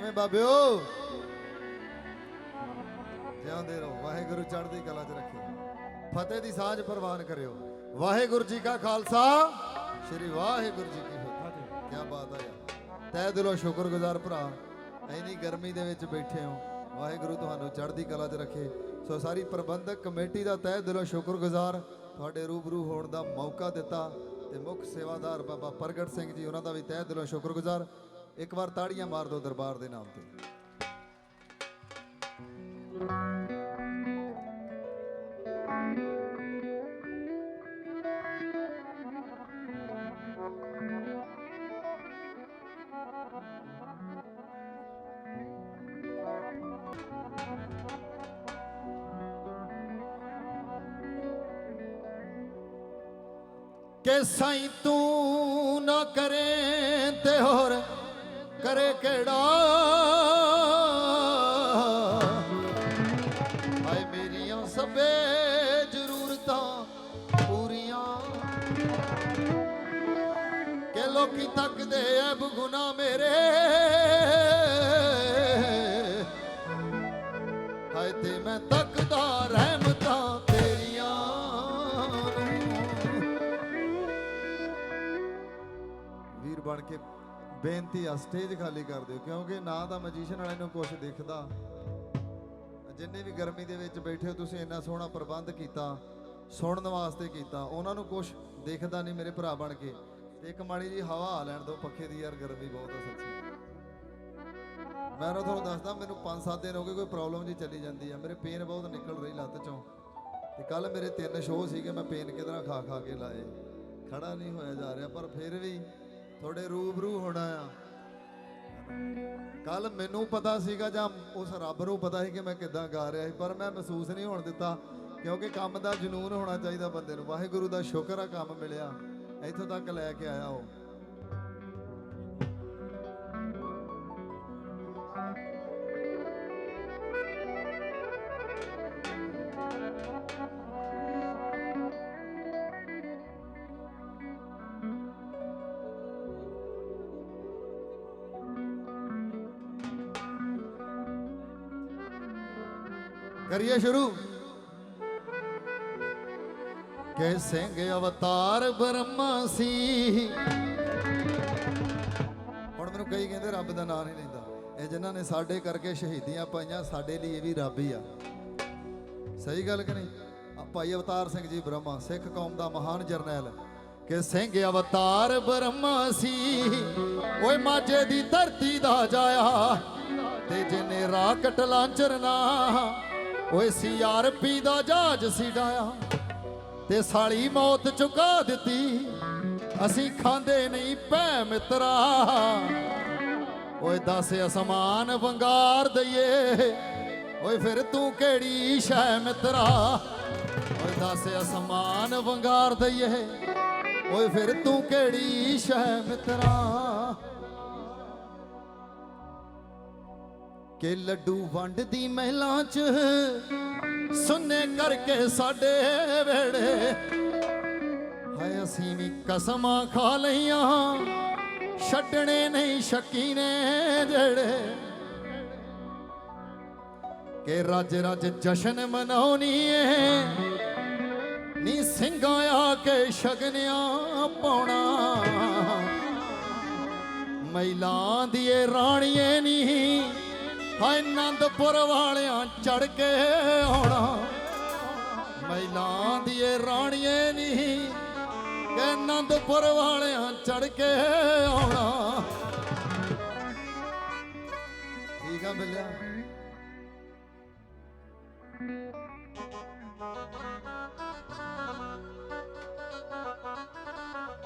ਕਿਵੇਂ ਬਾਬਿਓ? ਜਿਉਂਦੇ ਰਹੋ, ਵਾਹਿਗੁਰੂ ਚੜ੍ਹਦੀ ਕਲਾ 'ਚ ਰੱਖੇ। ਫਤਿਹ ਦੀ ਸਾਂਝ ਪ੍ਰਵਾਨ ਕਰਿਓ। ਵਾਹਿਗੁਰੂ ਜੀ ਕਾ ਖਾਲਸਾ, ਸ੍ਰੀ ਵਾਹਿਗੁਰੂ ਜੀ ਕੀ ਫਤਿਹ। ਕੀ ਬਾਤ ਹੈ ਯਾਰ। ਦਿਲੋਂ ਸ਼ੁਕਰਗੁਜ਼ਾਰ ਭਰਾ ਐਨੀ ਗਰਮੀ ਦੇ ਵਿੱਚ ਬੈਠੇ ਹੋ। ਵਾਹਿਗੁਰੂ ਤੁਹਾਨੂੰ ਚੜ੍ਹਦੀ ਕਲਾ 'ਚ ਰੱਖੇ। ਸੋ ਸਾਰੀ ਪ੍ਰਬੰਧਕ ਕਮੇਟੀ ਦਾ ਤਹਿ ਦਿਲੋਂ ਸ਼ੁਕਰਗੁਜ਼ਾਰ ਤੁਹਾਡੇ ਰੂਬਰੂ ਹੋਣ ਦਾ ਮੌਕਾ ਦਿੱਤਾ। ਤੇ ਮੁੱਖ ਸੇਵਾਦਾਰ ਬਾਬਾ ਪ੍ਰਗਟ ਸਿੰਘ ਜੀ, ਉਹਨਾਂ ਦਾ ਵੀ ਤਹਿ ਦਿਲੋਂ ਸ਼ੁਕਰਗੁਜ਼ਾਰ। ਇੱਕ ਵਾਰ ਤਾੜੀਆਂ ਮਾਰ ਦਿਓ ਦਰਬਾਰ ਦੇ ਨਾਮ ਤੇ। ਕਿ ਸਾਈਂ ਤੂੰ ਨਾ ਕਰੇ ਲੋਕੀ ਤੱਕਦੇ ਐ ਬਗੁਨਾ ਮੇਰੇ। ਹਾਏ ਤੇ ਮੈਂ ਤੱਕਦਾ ਰਹਿਮਤਾਂ ਤੇਰੀਆਂ। ਵੀਰ ਬਣ ਕੇ ਬੇਨਤੀ ਆ, ਸਟੇਜ ਖਾਲੀ ਕਰ ਦਿਓ, ਕਿਉਂਕਿ ਨਾ ਤਾਂ ਮੈਜੀਸ਼ੀਅਨ ਵਾਲੇ ਨੂੰ ਕੁਝ ਦਿਖਦਾ। ਜਿੰਨੇ ਵੀ ਗਰਮੀ ਦੇ ਵਿੱਚ ਬੈਠੇ ਹੋ, ਤੁਸੀਂ ਇੰਨਾ ਸੋਹਣਾ ਪ੍ਰਬੰਧ ਕੀਤਾ, ਸੁਣਨ ਵਾਸਤੇ ਕੀਤਾ, ਉਹਨਾਂ ਨੂੰ ਕੁਝ ਦੇਖਦਾ ਨਹੀਂ ਮੇਰੇ ਭਰਾ ਬਣ ਕੇ। ਤੇ ਇੱਕ ਮਾੜੀ ਜੀ ਹਵਾ ਆ ਲੈਣ ਦਿਓ, ਪੱਖੇ ਦੀ ਯਾਰ ਗਰਮੀ ਬਹੁਤ ਆ ਸੱਚੀ। ਮੈਂ ਨਾ ਤੁਹਾਨੂੰ ਦੱਸਦਾ, ਮੈਨੂੰ 5-7 ਦਿਨ ਹੋ ਗਏ ਕੋਈ ਪ੍ਰੋਬਲਮ ਜੀ ਚੱਲੀ ਜਾਂਦੀ ਆ। ਮੇਰੇ ਪੇਨ ਬਹੁਤ ਨਿਕਲ ਰਹੀ ਲੱਤ ਚੋਂ। ਤੇ ਕੱਲ ਮੇਰੇ ਤਿੰਨ ਸ਼ੋਅ ਸੀਗੇ, ਮੈਂ ਪੇਨ ਕਿਧਰਾਂ ਖਾ ਖਾ ਕੇ ਲਾਏ। ਖੜਾ ਨਹੀਂ ਹੋਇਆ ਜਾ ਰਿਹਾ, ਪਰ ਫਿਰ ਵੀ ਤੁਹਾਡੇ ਰੂਬਰੂ ਹੋਣਾ ਆ। ਕੱਲ ਮੈਨੂੰ ਪਤਾ ਸੀਗਾ ਜਾਂ ਉਸ ਰੱਬ ਨੂੰ ਪਤਾ ਸੀ ਕਿ ਮੈਂ ਕਿੱਦਾਂ ਗਾ ਰਿਹਾ ਸੀ, ਪਰ ਮੈਂ ਮਹਿਸੂਸ ਨਹੀਂ ਹੋਣ ਦਿੱਤਾ, ਕਿਉਂਕਿ ਕੰਮ ਦਾ ਜਨੂਨ ਹੋਣਾ ਚਾਹੀਦਾ ਬੰਦੇ ਨੂੰ। ਵਾਹਿਗੁਰੂ ਦਾ ਸ਼ੁਕਰ ਆ, ਕੰਮ ਮਿਲਿਆ। ਇੱਥੋਂ ਤੱਕ ਲੈ ਕੇ ਆਇਆ ਉਹ। ਕਰੀਏ ਸ਼ੁਰੂ। ਕਿ ਸਿੰਘ ਅਵਤਾਰ ਬ੍ਰਹਮਾ ਸੀ। ਹੁਣ ਮੈਨੂੰ ਕਈ ਕਹਿੰਦੇ ਰੱਬ ਦਾ ਨਾਮ ਨਹੀਂ ਲੈਂਦਾ। ਇਹ ਜਿਨ੍ਹਾਂ ਨੇ ਸਾਡੇ ਕਰਕੇ ਸ਼ਹੀਦੀਆਂ ਪਾਈਆਂ, ਸਾਡੇ ਲਈ ਇਹ ਵੀ ਰੱਬ ਹੀ ਆ। ਸਹੀ ਗੱਲ ਕਿ ਨਹੀਂ? ਭਾਈ ਅਵਤਾਰ ਸਿੰਘ ਜੀ ਬ੍ਰਹਮਾ, ਸਿੱਖ ਕੌਮ ਦਾ ਮਹਾਨ ਜਰਨੈਲ। ਕਿ ਸਿੰਘ ਅਵਤਾਰ ਬ੍ਰਹਮਾ ਸੀ। ਓਏ ਮਾਝੇ ਦੀ ਧਰਤੀ ਦਾ ਜਾਇਆ ਤੇ ਜਿਨੇ ਰਾਕਟ ਲਾਂਚਰ ਨਾ ਓਏ ਸੀਆਰਪੀ ਦਾ ਜਹਾਜ਼ ਸੀ ਡਾਇਆ। ਤੇ ਸਾਲੀ ਮੌਤ ਚੁਕਾ ਦਿੱਤੀ। ਅਸੀਂ ਖਾਂਦੇ ਨਹੀਂ ਭੈ ਮਿੱਤਰਾ। ਓਏ ਦੱਸ ਅਸਮਾਨ ਵੰਗਾਰ ਦਈਏ। ਓਏ ਫਿਰ ਤੂੰ ਕਿਹੜੀ ਸ਼ੈ ਮਿੱਤਰਾ। ਓਏ ਦੱਸ ਅਸਮਾਨ ਵੰਗਾਰ ਦਈਏ। ਓਏ ਫਿਰ ਤੂੰ ਕਿਹੜੀ ਸ਼ੈ ਮਿੱਤਰਾ। ਕਿ ਲੱਡੂ ਵੰਡਦੀ ਮਹਿਲਾ 'ਚ। ਸੁਨੇ ਕਰਕੇ ਸਾਡੇ ਵੇੜੇ। ਹਾਏ, ਅਸੀਂ ਵੀ ਕਸਮਾਂ ਖਾ ਲਈਆਂ। ਛੱਡਣੇ ਨਹੀਂ ਸ਼ੱਕੀ ਨੇ ਜਿਹੜੇ। ਕਿ ਰੱਜ ਰੱਜ ਜਸ਼ਨ ਮਨਾਉਣੀ ਏ ਨੀ ਸਿੰਘਾਂ ਆ ਕੇ ਸ਼ਗਨਿਆਂ ਪਾਉਣਾ। ਮੈਲਾਂ ਦੀ ਏ ਰਾਣੀਏ ਨੀ। ਹਾਏ ਆਨੰਦਪੁਰ ਵਾਲਿਆਂ ਚੜ ਕੇ ਆਉਣਾ। ਮਹਿਲਾਂ ਦੀਏ ਰਾਣੀਏ ਨਹੀਂ ਕਿ ਆਨੰਦਪੁਰ ਵਾਲਿਆਂ ਚੜ ਕੇ ਆਉਣਾ। ਠੀਕ ਆ ਬਿੱਲਿਆ।